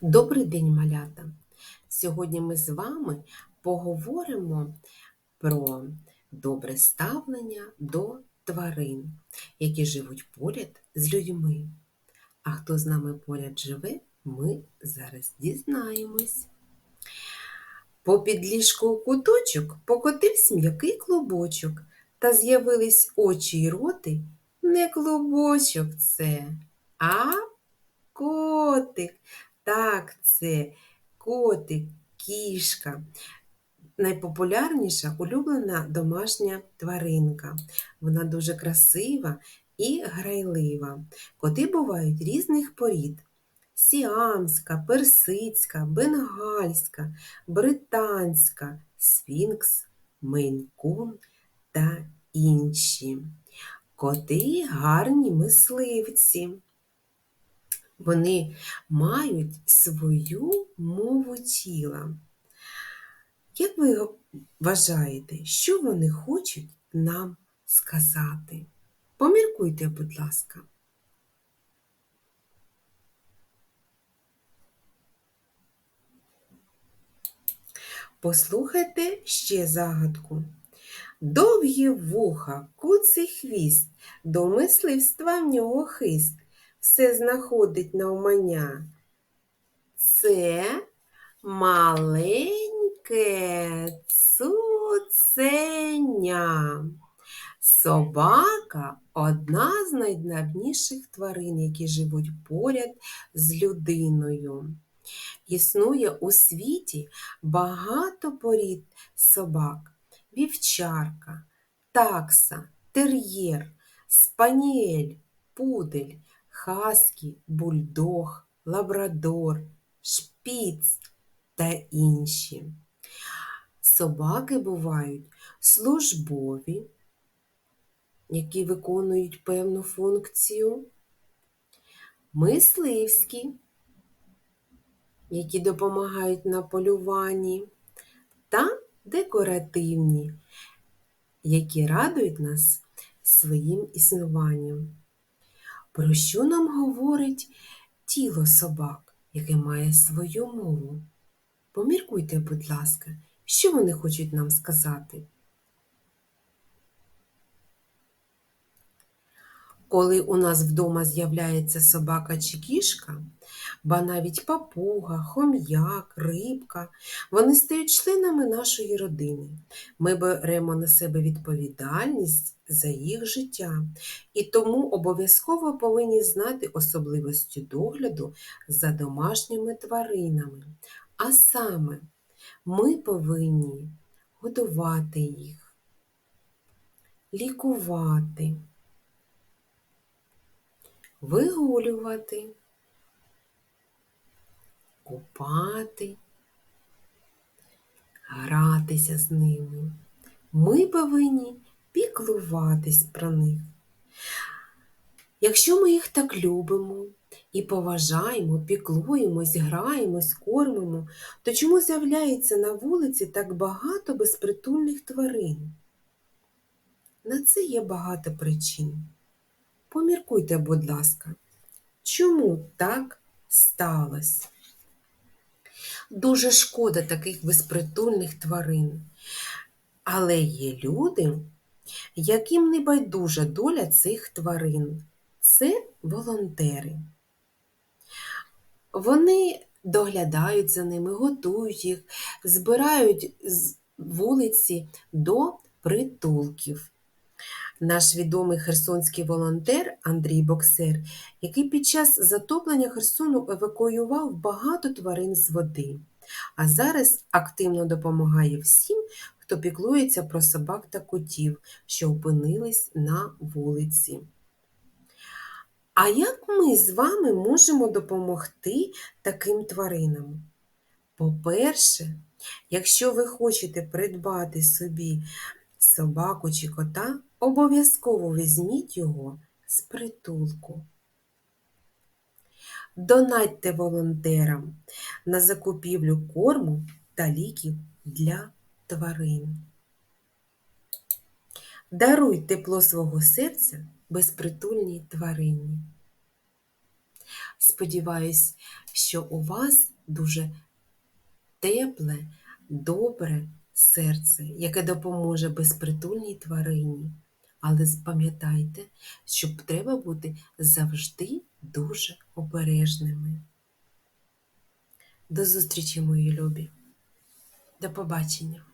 Добрий день, малята! Сьогодні ми з вами поговоримо про добре ставлення до тварин, які живуть поряд з людьми. А хто з нами поряд живе, ми зараз дізнаємось. Попід ліжко у куточок покотився м'який клубочок, та з'явились очі й роти не клубочок це, а котик. Так, це котик, кішка. Найпопулярніша улюблена домашня тваринка. Вона дуже красива і грайлива. Коти бувають різних порід: сіамська, персидська, бенгальська, британська, сфінкс, мейнкун та інші. Коти гарні мисливці. Вони мають свою мову тіла. Як ви вважаєте, що вони хочуть нам сказати? Поміркуйте, будь ласка. Послухайте ще загадку. Довгі вуха, куций хвіст, до мисливства в нього хист все знаходить навмання. Це маленьке цуценя. Собака одна з найдавніших тварин, які живуть поряд з людиною. Існує у світі багато порід собак, вівчарка, такса, тер'єр, спаніель, пудель, хаскі, бульдог, лабрадор, шпіц та інші. Собаки бувають службові, які виконують певну функцію, мисливські, які допомагають на полюванні, та декоративні, які радують нас своїм існуванням. Про що нам говорить тіло собак, яке має свою мову? Поміркуйте, будь ласка, що вони хочуть нам сказати. Коли у нас вдома з'являється собака чи кішка, ба навіть папуга, хом'як, рибка, вони стають членами нашої родини. Ми беремо на себе відповідальність за їх життя і тому обов'язково повинні знати особливості догляду за домашніми тваринами. А саме, ми повинні годувати їх, лікувати вигулювати, купати, гратися з ними. Ми повинні піклуватись про них. Якщо ми їх так любимо і поважаємо, піклуємось, граємось, кормимо, то чому з'являється на вулиці так багато безпритульних тварин? На це є багато причин. Поміркуйте, будь ласка, чому так сталося? Дуже шкода таких безпритульних тварин. Але є люди, яким не байдужа доля цих тварин. Це волонтери. Вони доглядають за ними, готують їх, збирають з вулиці до притулків наш відомий херсонський волонтер Андрій Боксер, який під час затоплення Херсону евакуював багато тварин з води, а зараз активно допомагає всім, хто піклується про собак та котів, що опинились на вулиці. А як ми з вами можемо допомогти таким тваринам? По-перше, якщо ви хочете придбати собі собаку чи кота, обов'язково візьміть його з притулку. Донатьте волонтерам на закупівлю корму та ліків для тварин. Даруй тепло свого серця безпритульній тварині. Сподіваюсь, що у вас дуже тепле, добре серце, яке допоможе безпритульній тварині. Але пам'ятайте, що треба бути завжди дуже обережними. До зустрічі, мої любі. До побачення.